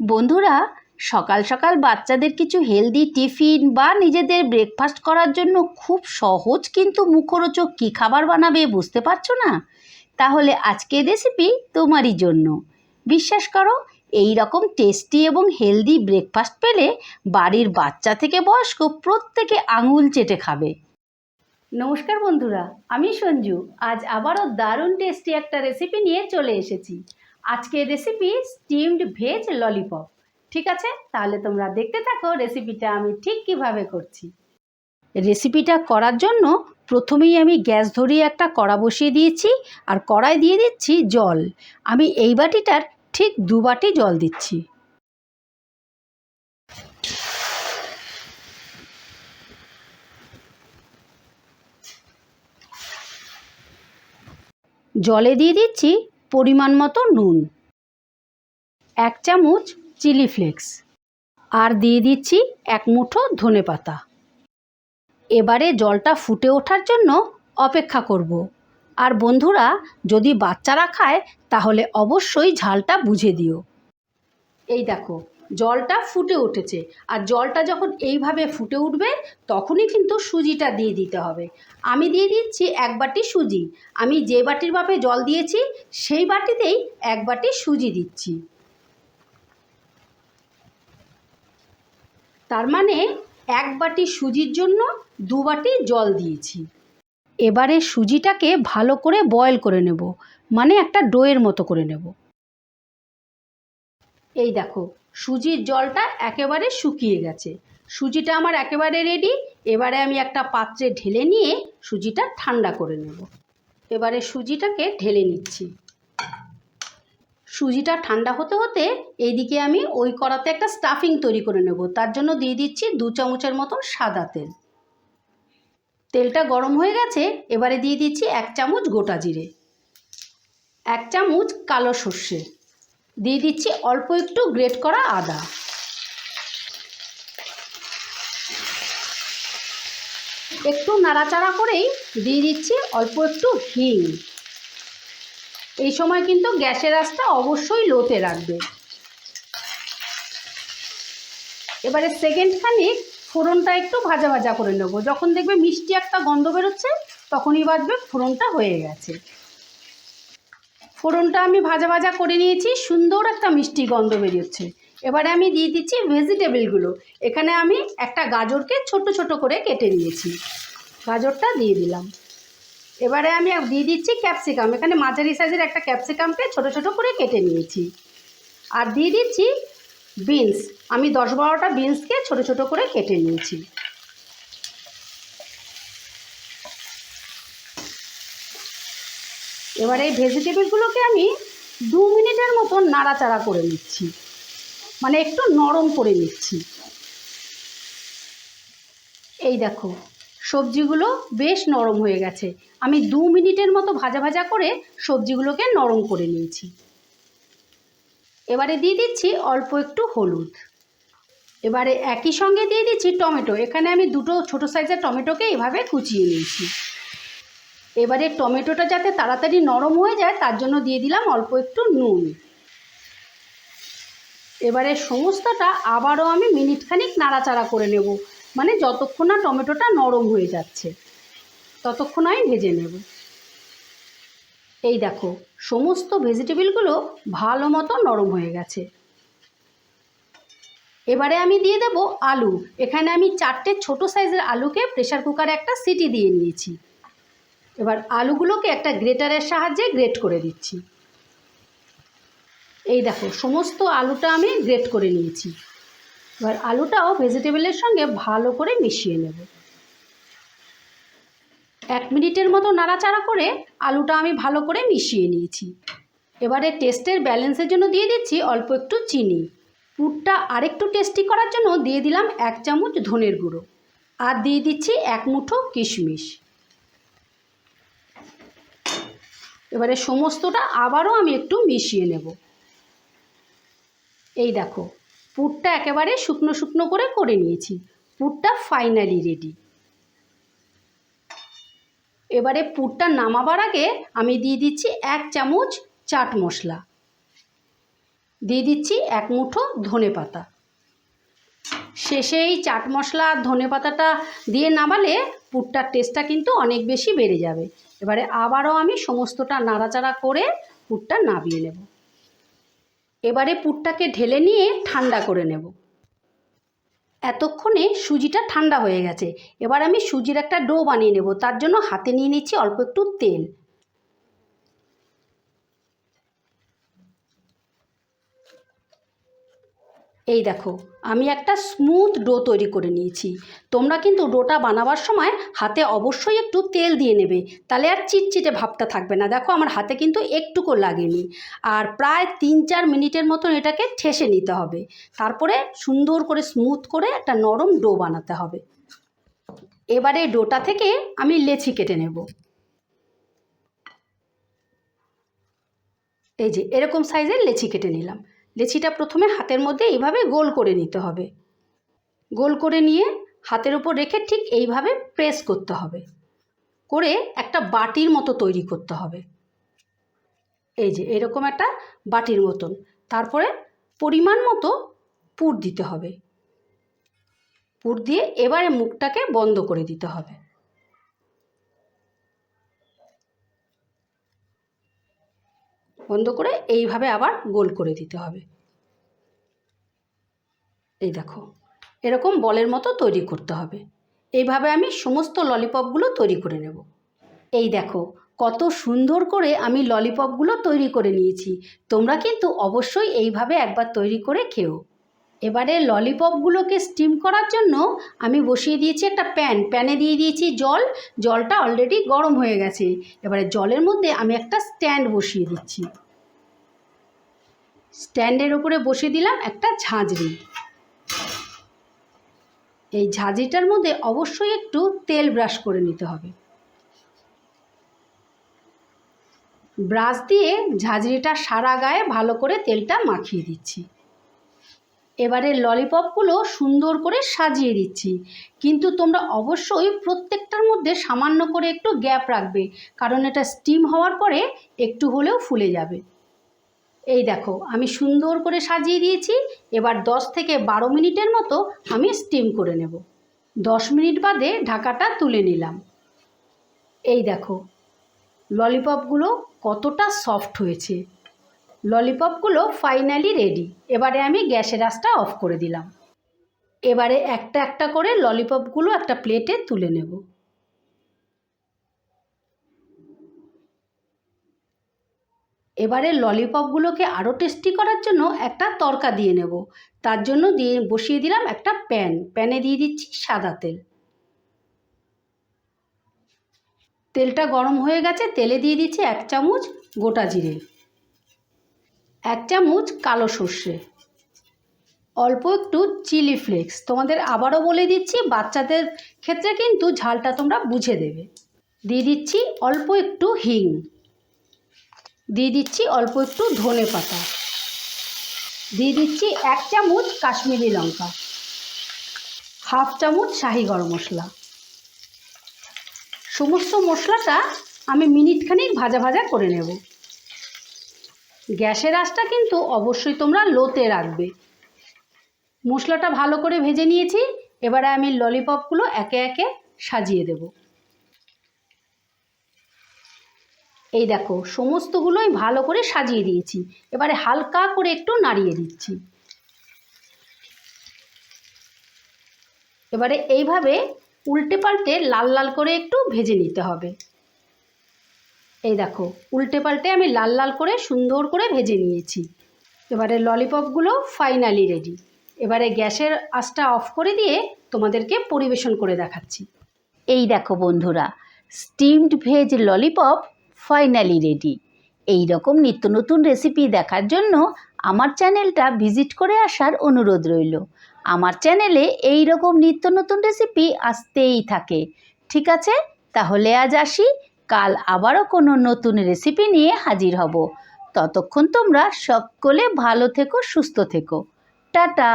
বন্ধুরা, সকাল সকাল বাচ্চাদের কিছু হেলদি টিফিন বা নিজেদের ব্রেকফাস্ট করার জন্য খুব সহজ কিন্তু মুখরোচক কী খাবার বানাবে বুঝতে পারছ না? তাহলে আজকে রেসিপি তোমারই জন্য। বিশ্বাস করো, এই রকম টেস্টি এবং হেলদি ব্রেকফাস্ট পেলে বাড়ির বাচ্চা থেকে বয়স্ক প্রত্যেকে আঙুল চেটে খাবে। নমস্কার বন্ধুরা, আমি সঞ্জু। আজ আবারও দারুণ টেস্টি একটা রেসিপি নিয়ে চলে এসেছি। আজকের রেসিপি স্টিমড ভেজ ললিপপ ঠিক আছে? তাহলে তোমরা দেখতে থাকো রেসিপিটা আমি ঠিক কীভাবে করছি। রেসিপিটা করার জন্য প্রথমেই আমি গ্যাস ধরিয়ে একটা কড়া বসিয়ে দিয়েছি আর কড়াই দিয়ে দিচ্ছি জল। আমি এই বাটিটার ঠিক দু বাটি জল দিচ্ছি। জলে দিয়ে দিচ্ছি পরিমাণ মতো নুন। এক চামচ চিলি ফ্লেক্স। আর দিয়ে দিচ্ছি এক মুঠো ধনে পাতা। এবারে জলটা ফুটে ওঠার জন্য অপেক্ষা করব। আর বন্ধুরা, যদি বাচ্চারা খায়, তাহলে অবশ্যই ঝালটা বুঝে দিও। এই দেখো জলটা ফুটে উঠেছে। আর জলটা যখন এইভাবে ফুটে উঠবে, তখনই কিন্তু সুজিটা দিয়ে দিতে হবে। আমি দিয়ে দিচ্ছি এক বাটি সুজি। আমি যে বাটির মাপে জল দিয়েছি, সেই বাটিতেই এক বাটি সুজি দিচ্ছি। তার মানে এক বাটি সুজির জন্য দু বাটি জল দিয়েছি। এবারে সুজিটাকে ভালো করে বয়েল করে নেব। মানে একটা ডোয়ের মতো করে নেব। এই দেখো সুজির জলটা একেবারে শুকিয়ে গেছে। সুজিটা আমার একেবারে রেডি এবারে আমি একটা পাত্রে ঢেলে নিয়ে সুজিটা ঠান্ডা করে নেব। এবারে সুজিটাকে ঢেলে নিচ্ছি। সুজিটা ঠান্ডা হতে হতে এইদিকে আমি ওই কড়াতে একটা স্টাফিং তৈরি করে নেব। তার জন্য দিয়ে দিচ্ছি দু চামচের মতন সাদা তেল। তেলটা গরম হয়ে গেছে, এবারে দিয়ে দিচ্ছি এক চামচ গোটা জিরে। এক চামচ কালো সর্ষে। দিয়ে দিচ্ছি অল্প একটু গ্রেট করা আদা। একটু নাড়াচাড়া করেই দিয়ে দিচ্ছি অল্প একটু হিং এই সময় কিন্তু গ্যাসের আঁচটা অবশ্যই লোতে রাখবে। এবারে সেকেন্ড খানিক ফোড়নটা একটু ভাজা ভাজা করে নেব। যখন দেখবে মিষ্টি একটা গন্ধ বেরোচ্ছে, তখনই বাজবে ফোড়নটা হয়ে গেছে। ফোড়নটা আমি ভাজা ভাজা করে নিয়েছি, সুন্দর একটা মিষ্টি গন্ধ বেরিয়েছে। এবারে আমি দিয়ে দিচ্ছি ভেজিটেবলগুলো। এখানে আমি একটা গাজরকে ছোট ছোট করে কেটে নিয়েছি। গাজরটা দিয়ে দিলাম। এবারে আমি দিয়ে দিচ্ছি ক্যাপসিকাম। এখানে মাঝারি সাইজের একটা ক্যাপসিকামকে ছোট ছোট করে কেটে নিয়েছি। আর দিয়ে দিচ্ছি বিনস। আমি দশ বারোটা বিনসকে ছোট ছোট করে কেটে নিয়েছি। এবার এই ভেজিটেবলগুলোকে আমি দু মিনিটের মতন নাড়াচাড়া করে নিচ্ছি। মানে একটু নরম করে নিচ্ছি। এই দেখো, সবজিগুলো বেশ নরম হয়ে গেছে। আমি দু মিনিটের মতো ভাজা ভাজা করে সবজিগুলোকে নরম করে নিয়েছি। এবারে দিয়ে দিচ্ছি অল্প একটু হলুদ। এবারে একই সঙ্গে দিয়ে দিচ্ছি টমেটো। এখানে আমি দুটো ছোটো সাইজের টমেটোকে এভাবে কুচিয়ে নিয়েছি। এবারে টমেটোটা যাতে তাড়াতাড়ি নরম হয়ে যায়, তার জন্য দিয়ে দিলাম অল্প একটু নুন। এবারে সমস্তটা আবারও আমি মিনিট খানিক নাড়াচাড়া করে নেব। মানে যতক্ষণ না টমেটোটা নরম হয়ে যাচ্ছে, ততক্ষণ আমি ভেজে নেব। এই দেখো, সমস্ত ভেজিটেবলগুলো ভালো মতো নরম হয়ে গেছে। এবারে আমি দিয়ে দেব আলু। এখানে আমি চারটে ছোট সাইজের আলুকে প্রেশার কুকারে একটা সিটি দিয়ে নিয়েছি। এবার আলুগুলোকে একটা গ্রেটারের সাহায্যে গ্রেট করে দিচ্ছি। এই দেখো, সমস্ত আলুটা আমি গ্রেট করে নিয়েছি। এবার আলুটাও ভেজিটেবলের সঙ্গে ভালো করে মিশিয়ে নেব। এক মিনিটের মতো নাড়াচাড়া করে আলুটা আমি ভালো করে মিশিয়ে নিয়েছি। এবারে টেস্টের ব্যালেন্সের জন্য দিয়ে দিচ্ছি অল্প একটু চিনি। পুরটা আরেকটু টেস্টি করার জন্য দিয়ে দিলাম এক চামচ ধনের গুঁড়ো। আর দিয়ে দিচ্ছি এক মুঠো কিশমিশ। এবারে সমস্তটা আবারও আমি একটু মিশিয়ে নেব। এই দেখো, পুরটা একেবারে শুকনো শুকনো করে করে নিয়েছি। পুরটা ফাইনালি রেডি এবারে পুরটা নামাবার আগে আমি দিয়ে দিচ্ছি এক চামচ চাট মশলা। দিয়ে দিচ্ছি এক মুঠো ধনে পাতা। শেষে এই চাট মশলা আর ধনে পাতাটা দিয়ে নামালে পুরটার টেস্টটা কিন্তু অনেক বেশি বেড়ে যাবে। এবারে আবারও আমি সমস্তটা নাড়াচাড়া করে পুরটা নাবিয়ে নেব। এবারে পুরটাকে ঢেলে নিয়ে ঠান্ডা করে নেব। এতক্ষণে সুজিটা ঠান্ডা হয়ে গেছে। এবার আমি সুজির একটা ডো বানিয়ে নেব। তার জন্য হাতে নিয়ে নিচ্ছি অল্প একটু তেল। এই দেখো, আমি একটা স্মুথ ডো তৈরি করে নিয়েছি। তোমরা কিন্তু ডোটা বানাবার সময় হাতে অবশ্যই একটু তেল দিয়ে নেবে, তাহলে আর চিটচিটে ভাবটা থাকবে না। দেখো, আমার হাতে কিন্তু একটুকু লাগেনি। আর প্রায় তিন চার মিনিটের মতন এটাকে ঠেসে নিতে হবে। তারপরে সুন্দর করে স্মুথ করে একটা নরম ডো বানাতে হবে। এবারে ডোটা থেকে আমি লেচি কেটে নেব। এই যে, এরকম সাইজের লেচি কেটে নিলাম। লেচিটা প্রথমে হাতের মধ্যে এইভাবে গোল করে নিতে হবে। গোল করে নিয়ে হাতের উপর রেখে ঠিক এইভাবে প্রেস করতে হবে। করে একটা বাটির মতো তৈরি করতে হবে। এই যে এরকম একটা বাটির মতন। তারপরে পরিমাণ মতো পুর দিতে হবে। পুর দিয়ে এবারে মুখটাকে বন্ধ করে দিতে হবে। বন্ধ করে এইভাবে আবার গোল করে দিতে হবে। এই দেখো, এরকম বলের মতো তৈরি করতে হবে। এইভাবে আমি সমস্ত ললিপপগুলো তৈরি করে নেব। এই দেখো, কত সুন্দর করে আমি ললিপপগুলো তৈরি করে নিয়েছি। তোমরা কিন্তু অবশ্যই এইভাবে একবার তৈরি করে খেও। এবারে ললিপপগুলোকে স্টিম করার জন্য আমি বসিয়ে দিয়েছি একটা প্যান প্যানে দিয়ে দিয়েছি জল। জলটা অলরেডি গরম হয়ে গেছে। এবারে জলের মধ্যে আমি একটা স্ট্যান্ড বসিয়ে দিচ্ছি। স্ট্যান্ডের উপরে বসিয়ে দিলাম একটা ঝাঁঝরি। এই ঝাঁঝরিটার মধ্যে অবশ্যই একটু তেল ব্রাশ করে নিতে হবে। ব্রাশ দিয়ে ঝাঁঝরিটা সারা গায়ে ভালো করে তেলটা মাখিয়ে দিচ্ছি। এবারে ললিপপগুলো সুন্দর করে সাজিয়ে দিচ্ছি। কিন্তু তোমরা অবশ্যই প্রত্যেকটার মধ্যে সামান্য করে একটু গ্যাপ রাখবে, কারণ এটা স্টিম হওয়ার পরে একটু হলেও ফুলে যাবে। এই দেখো, আমি সুন্দর করে সাজিয়ে দিয়েছি, এবার দশ থেকে বারো মিনিটের মতো আমি স্টিম করে নেব। দশ মিনিট বাদে ঢাকাটা তুলে নিলাম। এই দেখো ললিপপগুলো কতটা সফট হয়েছে। ললিপপগুলো ফাইনালি রেডি এবারে আমি গ্যাসের আঁচটা অফ করে দিলাম। এবারে একটা একটা করে ললিপপগুলো একটা প্লেটে তুলে নেব। এবারে ললিপপগুলোকে আরও টেস্টি করার জন্য একটা তরকা দিয়ে নেব। তার জন্য দিয়ে বসিয়ে দিলাম একটা প্যান প্যানে দিয়ে দিচ্ছি সাদা তেল। তেলটা গরম হয়ে গেছে। তেলে দিয়ে দিচ্ছি এক চামচ গোটা জিরে। এক চামচ কালো সর্ষে, অল্প একটু চিলি ফ্লেক্স। তোমাদের আবারও বলে দিচ্ছি, বাচ্চাদের ক্ষেত্রে কিন্তু ঝালটা তোমরা বুঝে দেবে। দিয়ে দিচ্ছি অল্প একটু হিং। দিয়ে দিচ্ছি অল্প একটু ধনে পাতা। দিয়ে দিচ্ছি এক চামচ কাশ্মীরি লঙ্কা। হাফ চামচ শাহি গরম মশলা। সমস্ত মশলাটা আমি মিনিটখানিক ভাজা ভাজা করে নেব। গ্যাসের আঁচটা কিন্তু অবশ্যই তোমরা লোতে রাখবে। মশলাটা ভালো করে ভেজে নিয়েছি, এবারে আমি ললিপপগুলো একে একে সাজিয়ে দেব। এই দেখো, সমস্তগুলোই ভালো করে সাজিয়ে দিয়েছি। এবারে হালকা করে একটু নাড়িয়ে দিচ্ছি। এবারে এইভাবে উল্টে পাল্টে লাল লাল করে একটু ভেজে নিতে হবে। এই দেখো, উল্টে পাল্টে আমি লাল লাল করে সুন্দর করে ভেজে নিয়েছি। এবারে ললিপপগুলো ফাইনালি রেডি এবারে গ্যাসের আঁচটা অফ করে দিয়ে তোমাদেরকে পরিবেশন করে দেখাচ্ছি। এই দেখো বন্ধুরা steamed veg lollipop finally ready এই রকম নিত্য নতুন রেসিপি দেখার জন্য আমার চ্যানেলটা ভিজিট করে আসার অনুরোধ রইল। আমার চ্যানেলে এই রকম নিত্য নতুন রেসিপি আসতেই থাকে। ঠিক আছে? তাহলে আজ আসি। কাল আবারও কোনো নতুন রেসিপি নিয়ে হাজির হব। ততক্ষণ তোমরা সকলে ভালো থেকো, সুস্থ থেকো। টাটা!